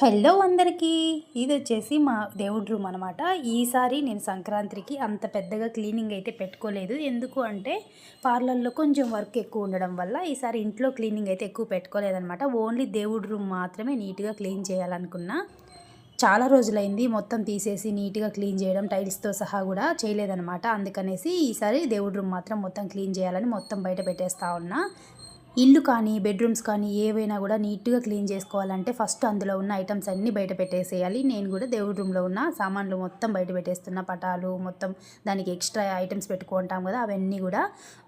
Hello అందరికీ. ఇది వచ్చేసి మా దేవుడి రూమ్ అనమాట ఈసారి నేను సంక్రాంతికి అంత పెద్దగా క్లీనింగ్ అయితే పెట్టుకోలేదు. ఎందుకు అంటే పార్లర్లో కొంచెం వర్క్ ఎక్కువ ఉండడం వల్ల ఈసారి ఇంట్లో క్లీనింగ్ అయితే ఎక్కువ పెట్టుకోలేదనమాట ఓన్లీ దేవుడి రూమ్ మాత్రమే నీట్గా క్లీన్ చేయాలనుకున్నా చాలా రోజులైంది మొత్తం తీసేసి నీట్గా క్లీన్ చేయడం టైల్స్తో సహా కూడా చేయలేదనమాట అందుకనేసి ఈసారి దేవుడి రూమ్ మాత్రం మొత్తం క్లీన్ చేయాలని మొత్తం బయట పెట్టేస్తా ఉన్నా. ఇల్లు కానీ బెడ్రూమ్స్ కానీ ఏవైనా కూడా నీట్గా క్లీన్ చేసుకోవాలంటే ఫస్ట్ అందులో ఉన్న ఐటమ్స్ అన్నీ బయట పెట్టేసేయాలి. నేను కూడా దేవుడి రూమ్లో ఉన్న సామాన్లు మొత్తం బయట పెట్టేస్తున్న పటాలు మొత్తం దానికి ఎక్స్ట్రా ఐటమ్స్ పెట్టుకుంటాం కదా అవన్నీ కూడా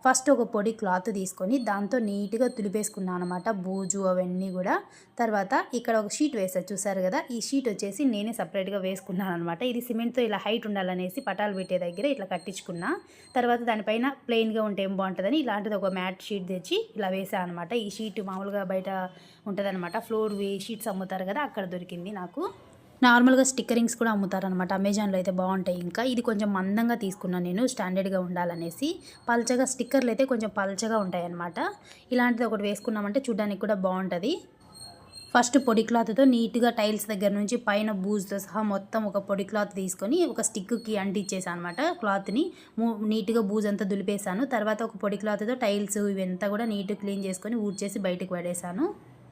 ఫస్ట్ ఒక పొడి క్లాత్ తీసుకొని దాంతో నీట్గా తులిపేసుకున్నాను అనమాట బూజు అవన్నీ కూడా. తర్వాత ఇక్కడ ఒక షీట్ వేసారు చూసారు కదా ఈ షీట్ వచ్చేసి నేనే సపరేట్గా వేసుకున్నాను అనమాట ఇది సిమెంట్తో ఇలా హైట్ ఉండాలనేసి పటాలు పెట్టే దగ్గర ఇట్లా కట్టించుకున్నా. తర్వాత దానిపైన ప్లెయిన్గా ఉంటే ఏం బాగుంటుందని ఇలాంటిది ఒక మ్యాట్ షీట్ తెచ్చి ఇలా వేసాను అనమాట ఈ షీట్ మామూలుగా బయట ఉంటుందన్నమాట. ఫ్లోర్ షీట్స్ అమ్ముతారు కదా అక్కడ దొరికింది నాకు. నార్మల్గా స్టిక్కరింగ్స్ కూడా అమ్ముతారనమాట అమెజాన్లో అయితే బాగుంటాయి ఇంకా. ఇది కొంచెం మందంగా తీసుకున్నాను నేను స్టాండర్డ్గా ఉండాలనేసి. పల్చగా స్టిక్కర్లు అయితే కొంచెం పల్చగా ఉంటాయి అనమాట ఇలాంటిది ఒకటి వేసుకున్నామంటే చూడడానికి కూడా బాగుంటుంది. ఫస్ట్ పొడి క్లాత్తో నీట్గా టైల్స్ దగ్గర నుంచి పైన బూజ్తో సహా మొత్తం ఒక పొడి క్లాత్ తీసుకొని ఒక స్టిక్కి అంటించేసాను అనమాట క్లాత్ని. నీట్గా బూజ్ అంతా దులిపేశాను. తర్వాత ఒక పొడి క్లాత్తో టైల్స్ ఇవంతా కూడా నీట్గా క్లీన్ చేసుకొని ఊడ్చేసి బయటకు పడేశాను.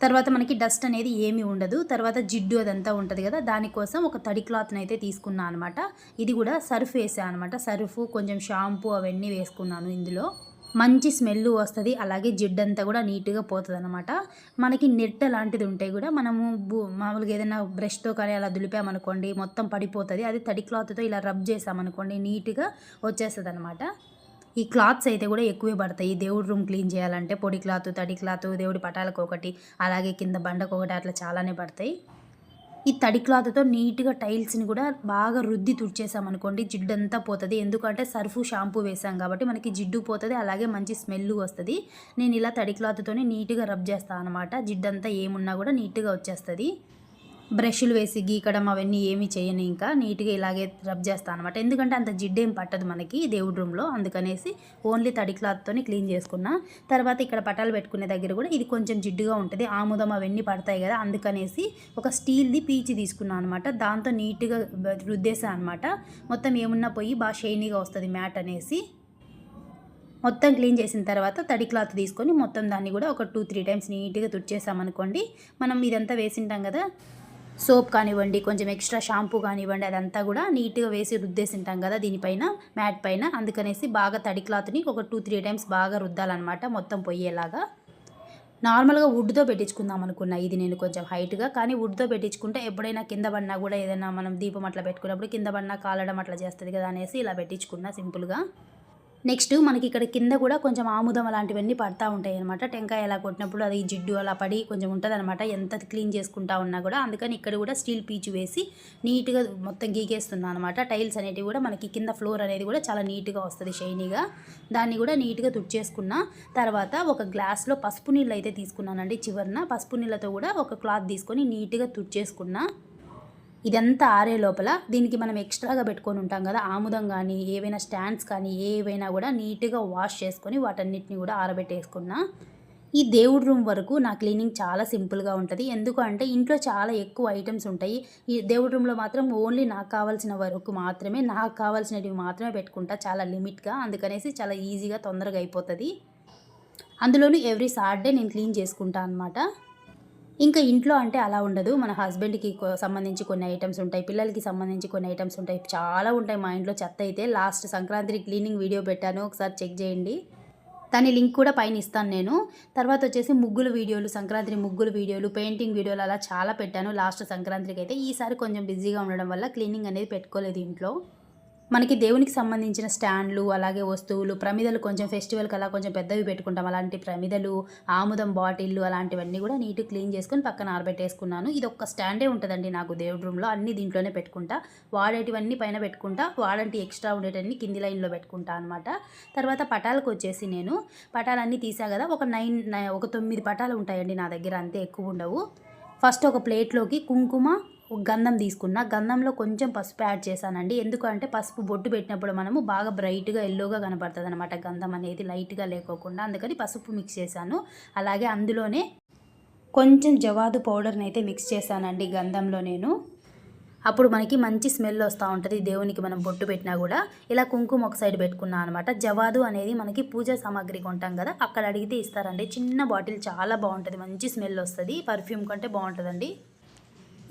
తర్వాత మనకి డస్ట్ అనేది ఏమీ ఉండదు. తర్వాత జిడ్డు అదంతా ఉంటుంది కదా దానికోసం ఒక తడి క్లాత్ని అయితే తీసుకున్నాను అనమాట ఇది కూడా సర్ఫ్ వేసాను అనమాట సర్ఫ్ కొంచెం షాంపూ అవన్నీ వేసుకున్నాను ఇందులో. మంచి స్మెల్ వస్తుంది అలాగే జిడ్డంతా కూడా నీట్గా పోతుంది అనమాట మనకి నెట్ లాంటిది ఉంటే కూడా మనము మామూలుగా ఏదైనా బ్రష్తో కానీ అలా దులిపామనుకోండి మొత్తం పడిపోతుంది. అది తడి క్లాత్తో ఇలా రబ్ చేసామనుకోండి నీట్గా వచ్చేస్తుంది అనమాట ఈ క్లాత్స్ అయితే కూడా ఎక్కువే పడతాయి. దేవుడి రూమ్ క్లీన్ చేయాలంటే పొడి క్లాత్ తడి క్లాత్ దేవుడి పటాలకు ఒకటి అలాగే కింద బండకు ఒకటి అట్లా చాలానే పడతాయి. ఈ తడి క్లాత్తో నీట్గా టైల్స్ని కూడా బాగా రుద్ది తుడిచేసామనుకోండి జిడ్డు అంతా పోతుంది. ఎందుకంటే సర్ఫు షాంపూ వేసాం కాబట్టి మనకి జిడ్డు పోతుంది అలాగే మంచి స్మెల్ వస్తుంది. నేను ఇలా తడి క్లాత్తోనే నీట్గా రబ్ చేస్తాను అనమాట జిడ్డంతా ఏమున్నా కూడా నీట్గా వచ్చేస్తుంది. బ్రష్లు వేసి గీకడం అవన్నీ ఏమీ చేయను ఇంకా. నీట్గా ఇలాగే రబ్ చేస్తాను అనమాట ఎందుకంటే అంత జిడ్డేం పట్టదు మనకి దేవుడి రూమ్లో. అందుకనేసి ఓన్లీ తడి క్లాత్తోనే క్లీన్ చేసుకున్నా. తర్వాత ఇక్కడ పటాలు పెట్టుకునే దగ్గర కూడా ఇది కొంచెం జిడ్డుగా ఉంటుంది. ఆముదం అవన్నీ పడతాయి కదా. అందుకనేసి ఒక స్టీల్ది పీచి తీసుకున్నాను అనమాట దాంతో నీట్గా రుద్దేశాను అనమాట మొత్తం ఏమున్నా పోయి బాగా షైనీగా వస్తుంది మ్యాట్ అనేసి. మొత్తం క్లీన్ చేసిన తర్వాత తడి క్లాత్ తీసుకొని మొత్తం దాన్ని కూడా ఒక టూ త్రీ టైమ్స్ నీట్గా తుడిచేసామనుకోండి మనం ఇదంతా వేసింటాం కదా. సోప్ కానివ్వండి కొంచెం ఎక్స్ట్రా షాంపూ కానివ్వండి అదంతా కూడా నీట్గా వేసి రుద్దేసి ఉంటాం కదా దీనిపైన మ్యాట్ పైన. అందుకనేసి బాగా తడి క్లాత్ని ఒక టూ త్రీ టైమ్స్ బాగా రుద్దాలన్నమాట మొత్తం పొయ్యేలాగా నార్మల్గా వుడ్తో పెట్టించుకుందాం అనుకున్నా. ఇది నేను కొంచెం హైట్గా కానీ వుడ్తో పెట్టించుకుంటే ఎప్పుడైనా కింద పడినా కూడా ఏదైనా మనం దీపం అట్లా పెట్టుకున్నప్పుడు కింద పడినా కాలడం అట్లా చేస్తుంది కదా అనేసి ఇలా పెట్టించుకున్నా సింపుల్గా. నెక్స్ట్ మనకి ఇక్కడ కింద కూడా కొంచెం ఆముదం అలాంటివన్నీ పడతా ఉంటాయి అనమాట టెంకాయ ఎలా కొట్టినప్పుడు అది జిడ్డు అలా పడి కొంచెం ఉంటుంది అనమాట ఎంత క్లీన్ చేసుకుంటా ఉన్నా కూడా. అందుకని ఇక్కడ కూడా స్టీల్ పీచు వేసి నీట్గా మొత్తం గీకేస్తున్నాను అనమాట టైల్స్ అనేటివి కూడా మనకి కింద ఫ్లోర్ అనేది కూడా చాలా నీట్గా వస్తుంది షైనీగా. దాన్ని కూడా నీట్గా తుడిచేసుకున్న తర్వాత ఒక గ్లాస్లో పసుపు నీళ్ళు అయితే తీసుకున్నానండి చివరిన. పసుపు నీళ్ళతో కూడా ఒక క్లాత్ తీసుకొని నీట్గా తుడిచేసుకున్నా ఇదంతా ఆరే లోపల దీనికి మనం ఎక్స్ట్రాగా పెట్టుకొని ఉంటాం కదా ఆముదం కానీ ఏవైనా స్టాండ్స్ కానీ ఏవైనా కూడా నీట్గా వాష్ చేసుకొని వాటన్నిటిని కూడా ఆరబెట్టేసుకున్నా ఈ దేవుడి రూమ్ వరకు నా క్లీనింగ్ చాలా సింపుల్గా ఉంటుంది. ఎందుకు అంటే ఇంట్లో చాలా ఎక్కువ ఐటమ్స్ ఉంటాయి. ఈ దేవుడి రూమ్లో మాత్రం ఓన్లీ నాకు కావాల్సిన వరకు మాత్రమే నాకు కావాల్సినవి మాత్రమే పెట్టుకుంటా చాలా లిమిట్గా అందుకనేసి చాలా ఈజీగా తొందరగా అయిపోతుంది. అందులోనూ ఎవ్రీ సాటర్డే నేను క్లీన్ చేసుకుంటాను అనమాట ఇంకా ఇంట్లో అంటే అలా ఉండదు. మన హస్బెండ్కి సంబంధించి కొన్ని ఐటమ్స్ ఉంటాయి. పిల్లలకి సంబంధించి కొన్ని ఐటమ్స్ ఉంటాయి. చాలా ఉంటాయి మా ఇంట్లో చెత్త అయితే. లాస్ట్ సంక్రాంతికి క్లీనింగ్ వీడియో పెట్టాను. ఒకసారి చెక్ చేయండి. దాని లింక్ కూడా పైన ఇస్తాను నేను. తర్వాత వచ్చేసి ముగ్గులు వీడియోలు సంక్రాంతి ముగ్గులు వీడియోలు పెయింటింగ్ వీడియోలు అలా చాలా పెట్టాను. లాస్ట్ సంక్రాంతికి అయితే ఈసారి కొంచెం బిజీగా ఉండడం వల్ల క్లీనింగ్ అనేది పెట్టుకోలేదు ఇంట్లో. మనకి దేవునికి సంబంధించిన స్టాండ్లు అలాగే వస్తువులు ప్రమిదలు కొంచెం ఫెస్టివల్కి అలా కొంచెం పెద్దవి పెట్టుకుంటాం. అలాంటి ప్రమిదలు ఆముదం బాటిల్లు అలాంటివన్నీ కూడా నీట్ క్లీన్ చేసుకొని పక్కన ఆరబెట్టేసుకున్నాను. ఇది ఒక్క స్టాండే ఉంటుందండి నాకు దేవుడి రూమ్లో. అన్ని దీంట్లోనే పెట్టుకుంటా. వాడేటివన్నీ పైన పెట్టుకుంటా. వాడంటి ఎక్స్ట్రా ఉండేటన్ని కింది లైన్లో పెట్టుకుంటా అనమాట తర్వాత పటాలకు వచ్చేసి నేను పటాలన్నీ తీసా కదా ఒక నైన్ ఒక తొమ్మిది పటాలు ఉంటాయండి నా దగ్గర అంతే ఎక్కువ ఉండవు. ఫస్ట్ ఒక ప్లేట్లోకి కుంకుమ గంధం తీసుకున్న గంధంలో కొంచెం పసుపు యాడ్ చేశానండి. ఎందుకంటే పసుపు బొట్టు పెట్టినప్పుడు మనము బాగా బ్రైట్గా ఎల్లోగా కనపడుతుంది అనమాట గంధం అనేది లైట్గా లేకోకుండా. అందుకని పసుపు మిక్స్ చేశాను. అలాగే అందులోనే కొంచెం జవాదు పౌడర్ని అయితే మిక్స్ చేశానండి గంధంలో నేను. అప్పుడు మనకి మంచి స్మెల్ వస్తూ ఉంటుంది దేవునికి మనం బొట్టు పెట్టినా కూడా. ఇలా కుంకుమ ఒక సైడ్ పెట్టుకున్నాను అనమాట జవాదు అనేది మనకి పూజా సామాగ్రి కొంటాం కదా అక్కడ అడిగితే ఇస్తారండి. చిన్న బాటిల్ చాలా బాగుంటుంది. మంచి స్మెల్ వస్తుంది. పర్ఫ్యూమ్ కంటే బాగుంటుందండి.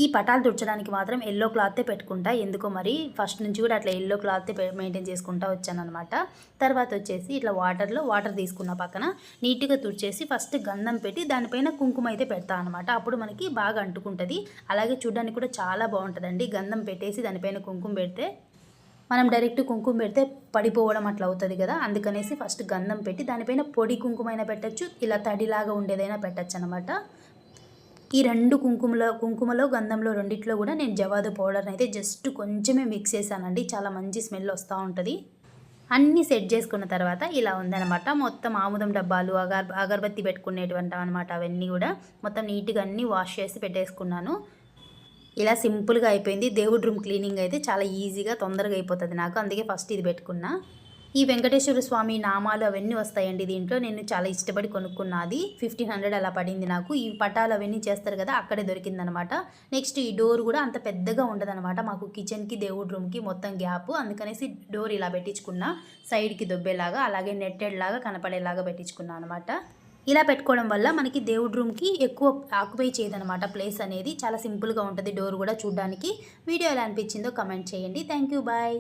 ఈ పటాలు తుడచడానికి మాత్రం ఎల్లో క్లాత్తే పెట్టుకుంటా. ఎందుకో మరి ఫస్ట్ నుంచి కూడా అట్లా ఎల్లో క్లాత్తే మెయింటైన్ చేసుకుంటా వచ్చానమాట తర్వాత వచ్చేసి ఇట్లా వాటర్లో వాటర్ తీసుకున్న పక్కన నీట్గా తుడిచేసి ఫస్ట్ గంధం పెట్టి దానిపైన కుంకుమ అయితే పెడతా అనమాట అప్పుడు మనకి బాగా అంటుకుంటుంది. అలాగే చూడడానికి కూడా చాలా బాగుంటుందండి. గంధం పెట్టేసి దానిపైన కుంకుమ పెడితే మనం డైరెక్ట్ కుంకుమ పెడితే పడిపోవడం అట్లా అవుతుంది కదా. అందుకనేసి ఫస్ట్ గంధం పెట్టి దానిపైన పొడి కుంకుమైనా పెట్టచ్చు. ఇలా తడిలాగా ఉండేదైనా పెట్టచ్చు అనమాట ఈ రెండు కుంకుమలో కుంకుమలో గంధంలో రెండిట్లో కూడా నేను జవాదు పౌడర్ని అయితే జస్ట్ కొంచెమే మిక్స్ చేశానండి. చాలా మంచి స్మెల్ వస్తూ ఉంటుంది. అన్నీ సెట్ చేసుకున్న తర్వాత ఇలా ఉందన్నమాట. మొత్తం ఆముదం డబ్బాలు అగర్ అగరబత్తి పెట్టుకునేటువంటి అనమాట అవన్నీ కూడా. మొత్తం నీట్గా అన్నీ వాష్ చేసి పెట్టేసుకున్నాను. ఇలా సింపుల్గా అయిపోయింది. దేవుడి రూమ్ క్లీనింగ్ అయితే చాలా ఈజీగా తొందరగా అయిపోతుంది నాకు. అందుకే ఫస్ట్ ఇది పెట్టుకున్నా. ఈ వెంకటేశ్వర స్వామి నామాలు అవన్నీ వస్తాయండి దీంట్లో. నేను చాలా ఇష్టపడి కొనుక్కున్నది. ఫిఫ్టీన్ హండ్రెడ్ అలా పడింది నాకు. ఈ పటాలు అవన్నీ చేస్తారు కదా అక్కడే దొరికిందనమాట. నెక్స్ట్ ఈ డోర్ కూడా అంత పెద్దగా ఉండదనమాట. మాకు కిచెన్కి దేవుడి రూమ్కి మొత్తం గ్యాప్. అందుకనేసి డోర్ ఇలా పెట్టించుకున్నా. సైడ్కి దొబ్బేలాగా అలాగే నెట్టెడ్ లాగా కనపడేలాగా పెట్టించుకున్నా అనమాట. ఇలా పెట్టుకోవడం వల్ల మనకి దేవుడి రూమ్కి ఎక్కువ ఆక్యుపై చేయదనమాట ప్లేస్ అనేది. చాలా సింపుల్గా ఉంటుంది డోర్ కూడా చూడడానికి. వీడియో ఎలా అనిపించిందో కమెంట్ చేయండి. Thank you bye.